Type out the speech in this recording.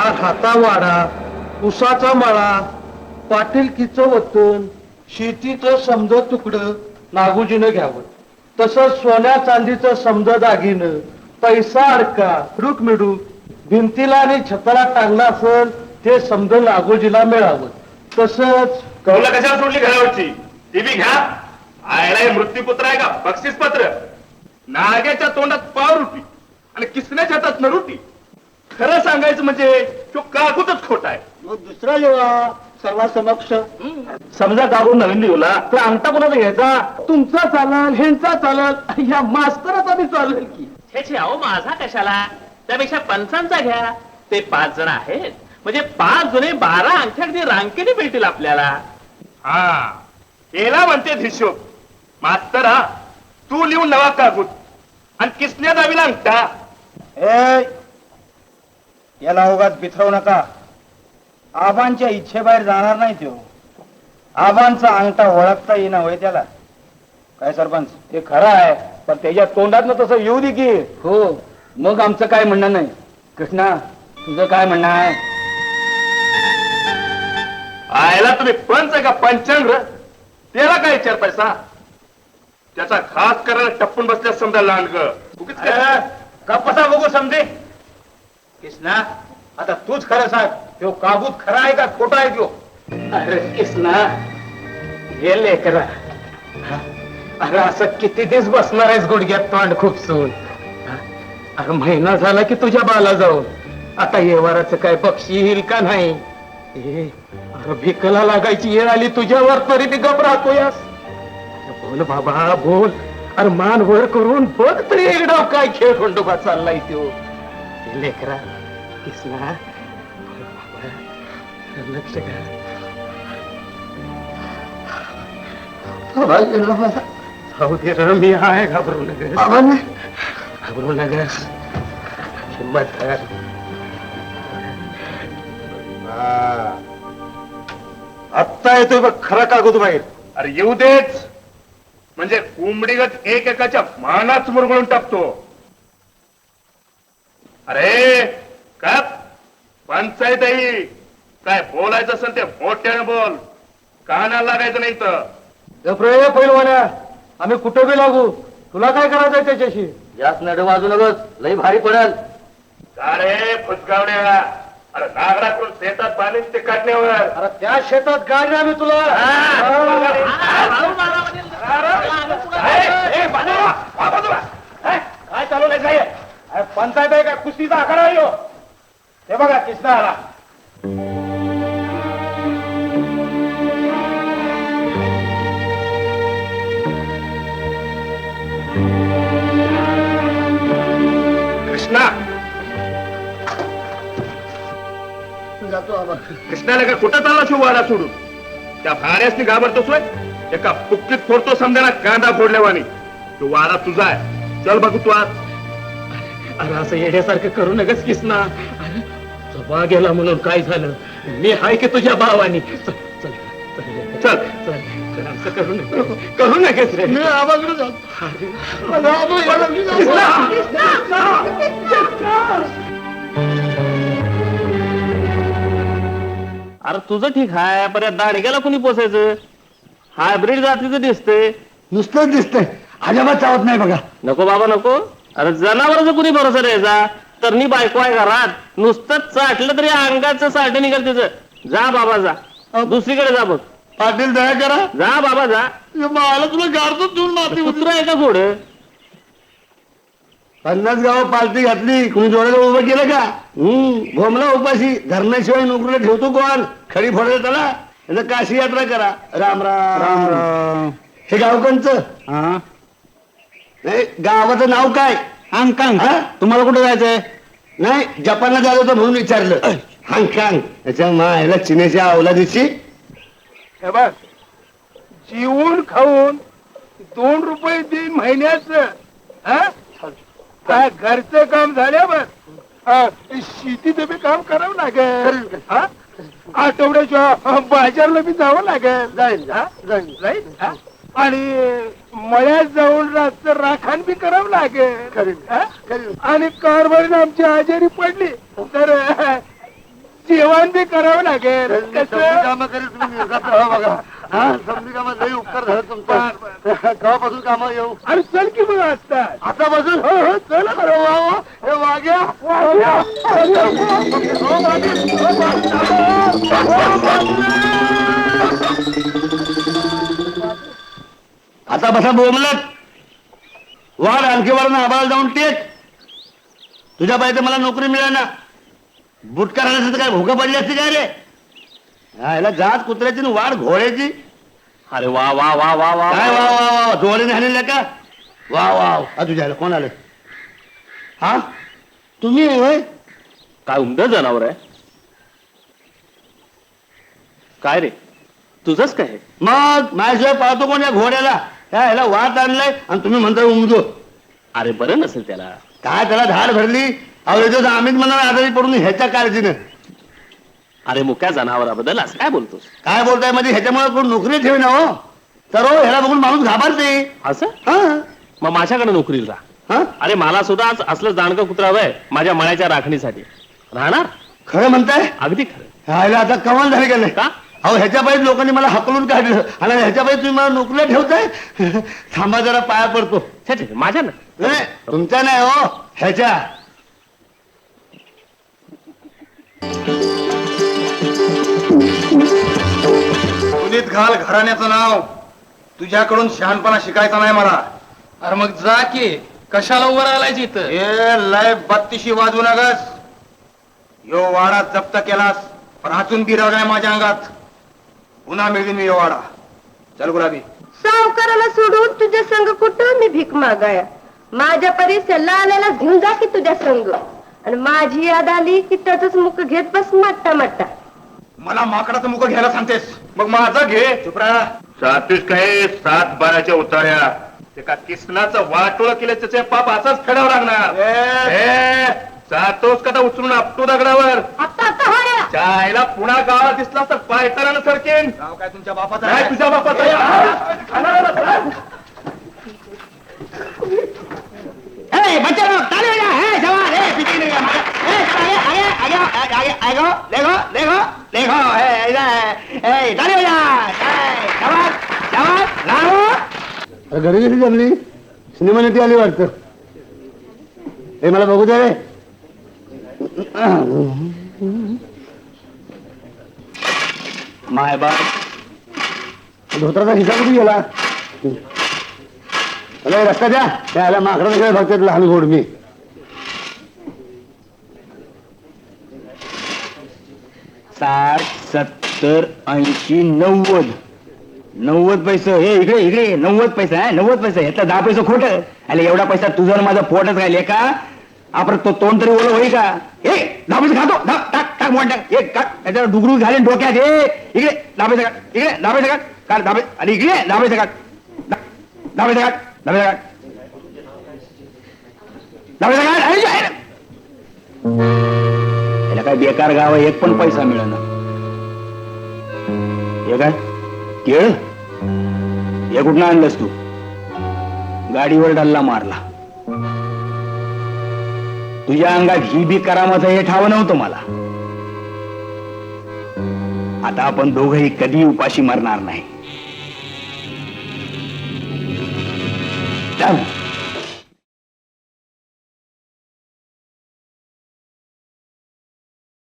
हा हातावाडा उसाचा मळा पाटीलकीचं वतन शेतीचं समज तुकडं नागोजीनं घ्यावं. तसंच सोन्या चांदीचं समज दागिनं पैसा अडका रुकमिडू भिंतीला आणि छताला टांगला असेल ते समज नागोजीला मिळावं. तसंच कौला कशाला सोडली घरावरची? ती बी घ्या. आयला मृत्यूपुत्र आहे का? बक्षीस पत्र नाग्याच्या तोंडात पाव रुटी आणि किसण्याच्या हातात रुटी खरं सांगायचं म्हणजे तो काकूतच खोटा आहे. मग दुसरा जेव्हा सर्वा समक्ष समजा गावून नवीन लिहला तर अंगठा कोणाचा घ्यायचा? तुमचा चालल ह्यांचा चालल ह्या मास्तराचा बी चालेल की. छे छे अहो माझा कशाला? त्यापेक्षा पंचांचा घ्या. ते पाच जण आहेत. म्हणजे पाच जुने बारा अंगठ्या अगदी रांकेने मिळतील आपल्याला. हा. केला म्हणते हिशोब. मास्तर हा तू लिहून नवा काकूत आणि किसण्यात दाबीला अंगठा? ए याला उगाच बिथरवू नका. आबांच्या इच्छेबाहेर जाणार नाही तो आबांचा अंगठा ओळखता येईना होय त्याला. काय सरपंच ते खरं आहे पण त्याच्या तोंडात तसं येऊ दे की. हो मग आमचं काय म्हणणं नाही. कृष्णा तुझं काय म्हणणं आहे? आयला तुम्ही पंच आहे का पंचांग? त्याला काय विचार पैसा त्याचा खास करायला टप्पून बसल्या समजा लांडग उगीच काय? कपसा बघू समजे. कृष्णा आता तूच खरं सांग तो काबूत खरा आहे का खोटा आहे तो? अरे कृष्णा हे लेकरा. अरे असं किती दिवस बसणार आहेस गुडघ्यात तोंड खूपसून? अरे महिना झाला की तुझ्या बाला जाऊन. आता येवाराचं काय पक्षी येईल का नाही? ए, अरे भिकला लागायची येळ आली तुझ्यावर तरी बी गप राहतोयस. अरे बोल बाबा बोल. अरे मान वर करून बघ तरी एकदा काय खेळ खंडोबा चाललाय तो. लेकरा कृष्णा लक्ष घाल जाऊ दे रे, मी आहे घाबरू नका घाबरू हिंमत कर आत्ता येतोय बघ खरा कागद बाहेर अरे येऊ देच म्हणजे कोंबडीगत एक एकाच्या मानाच मुरगळून टाकतो अरे का पंचायत आहे ही. काय बोलायचं असेल ते मोठ्याने बोल कानाला लागायचं नाही तर पैलवान्या आम्ही कुठं बी लागू तुला काय करायचंय त्याच्याशी जास्त नड वाजू नकोस लई भारी पडेल का रे फुसगावड्या अरे नागडा करून शेतात पाणी ते काढण्यावर अरे त्या शेतात गाडी आम्ही तुला ए, बाजूला, वा बाजूला. ए, काय चालवलंय साहेब अरे पंचायत आहे का? कुस्तीचा आखाडा आहे ह्यो? हे बघा कृष्णा. आला कृष्णा कृष्णाला का कुठं चालला शिव वाडा सोडून? त्या भाड्यासनी घाबरतोस होय एका पुक्कीत फोडतो समजायला कांदा फोडल्यावानी. तो वाडा तुझा आहे. चल बघू तू आज. अरे असं येण्यासारखं करू नकस किसना अरे, सभा गेला म्हणून काय झालं? मी हाय की तुझ्या भावानी? चल चल चल चल चल चल, असं करू नका करू नकेस रे. मी आवाकडे अरे तुझं ठीक आहे पण या दाडग्याला कुणी पोसायचं? हायब्रिड जातीचं दिसतंय. नुसतंच दिसतंय. अजिबात चावत नाही बघा. नको बाबा नको. अरे जनावरच कुणी भरोसा द्यायचा तर नी बायको आहे घरात. नुसतंच चाटलं तरी अंगाचं साठ निघाल तिचं. जा बाबा जा. दुसरीकडे जा बघ. पाटील दया करा. जा बाबा जा. मला तुला गाडतो देऊन माती कुत्र आहे का थोड पन्नास गाव पालती घातली. कुणी जोड्याला उभं केलं का? हम्म. भोमला उपाशी. धरण्याशिवाय नोकरीला ठेवतो कोण? खडी फोडायला त्याला. काशी यात्रा करा. राम राम. राम राम. हे गाव कोणचं? नाही गावाचं नाव काय? हांगकांग तुम्हाला कुठे जायचंय? नाही जपानला जायचं होतं म्हणून विचारलं. हांगकांग त्याच्या मायला चिनेच्या अवलादीची हे बघ जीवन खाऊन दोन रुपये तीन महिन्याच काय घरचं काम झाल्यावर हा, शेतीचं बी काम करावं लागेल. हा? आठवड्याच्या बाजारला बी जावं लागेल. जाईल जाईल हा? आणि मळ्यात जाऊन रातचं राखण बी करावं लागेल? आणि कारभारीने आमची आजारी पडली तर ते करावं लागेल. काम हा उपकार झाला तुमचा. केव्हापासून कामाला येऊ? अरे चल की मग असतात आता. बसून हो हो चल हे वाग्या. आता बसा बोमलत. वाढ आणखी वाढ आबाला जाऊन टेक. तुझ्या पाहिजे मला नोकरी मिळेना. बुट करायला काय भोकं पडली असते काय रे? याला जात कुत्र्याची न वाढ घोड्याची. अरे वा वा वा वा वा काय वा वा वा जोडीने हाणलेलं का वा वा हा तुझ्या ह्याला कोण आलं? हा? तुम्ही होय? काय उमद जनावर आहे? काय रे? तुझंच काय? मग माझ्याशिवाय पाहतो कोण या घोड्याला? ह्या ह्याला वाट आणलाय? आणि तुम्ही म्हणता उमजो. अरे बरं नसेल त्याला. काय त्याला धाड भरली? अहो येतो आम्हीच म्हणा आजारी पडून ह्याच्या काळजीनं. अरे मुक्या जनावराबद्दल असं काय बोलतोस? काय बोलताय म्हणजे ह्याच्यामुळे कोण नोकरी ठेवी ना हो? तर हो ह्याला बघून माणूस घाबरते. असं? हा. मग माझ्याकडे नोकरीला जा. हा? अरे मला सुद्धा आज असलं जाणकं कुत्रा हवंय माझ्या मळ्याच्या राखणीसाठी. राहणार? खरं म्हणताय? अगदी खरं. ह्याला आता कमाल झाली का नाही? का? अहो ह्याच्या पाहिजे लोकांनी मला हकलून काढलं. आणि ह्याच्या पाहिजे तुम्ही मला नोकरीला ठेवताय? थांबा जरा पाया पडतो. माझ्या ना. नाही तुमच्या नाही हो ह्याच्या. पुनीत घाल घराण्याचं नाव. तुझ्याकडून शहाणपणा शिकायचा नाही मला. अरे मग जा की कशाला उभं राहिलाय इथं? हे लय बत्तीशी वाजू नगस. यो वाडा जप्त केलास पण हातून बिरवलाय माझ्या अंगात. पुन्हा मिळवीन मी वाडा चल गुलाबी. सावकाराला सोडून तुझ्या संग कुठं मी भीक मागाया? माझ्या परीक्षेला आल्याला घेऊन जा की तुझ्या संग. आणि माझी याद आली की त्याच मुख घेत बस मट्टा मट्टा. मला माकडाचं मुख घ्यायला सांगतेस. मग माझा घे. चुपरा सातीस काय? सात बाराच्या उतार्या ते का किसनाचं वाटोळ केलं त्याचे पाप असाच फेडावं लागणार. ए, जातोस का उचलून आपटू दगडावर? आता आता चायला पुन्हा गावाला दिसला तर पायताना सरकेन. नाव काय तुमच्या बापाचं नाही आहे? तुझ्या बापाचा. अरे घरी कशी जमली? सिनेमा नटी आली वाटतं. हे मला बघू दे रे. माय बा धोत्राचा हिसा कुठे गेला? अरे रस्ता द्या. त्याला माकडा सगळे बघतात लहान घोड मी. साठ सत्तर ऐंशी नव्वद. नव्वद पैसे. हे इकडे इकडे. नव्वद पैसे आहे नव्वद पैसे. ह्यातला दहा पैसे खोट. अरे एवढा पैसा तुझं माझं पोटच राहिले का? आपण तो तोंड तरी ओलं होई का? ए दहा पैसे खातो. टाक टाक टाक एक टाक त्याच्यावर डुगरू घालेन डोक्यात हे. इकडे दहा पैसे काढ इकडे दहा पैसे काढ काढ दहा आणि इकडे दहा पैसे काढ दहा दहा पैसे काढ दहा पैसे काढ दहा काढ अरे, अरे. याला काय बेकार गाव आहे एक पण पैसा मिळेना. हे काय? केळ? हे कुठनं आणलंस तू? गाडीवर डल्ला मारला. तुझ्या अंगात ही बी करामाचं हे ठाव नव्हतं मला. आता आपण दोघही कधी उपाशी मरणार नाही. चल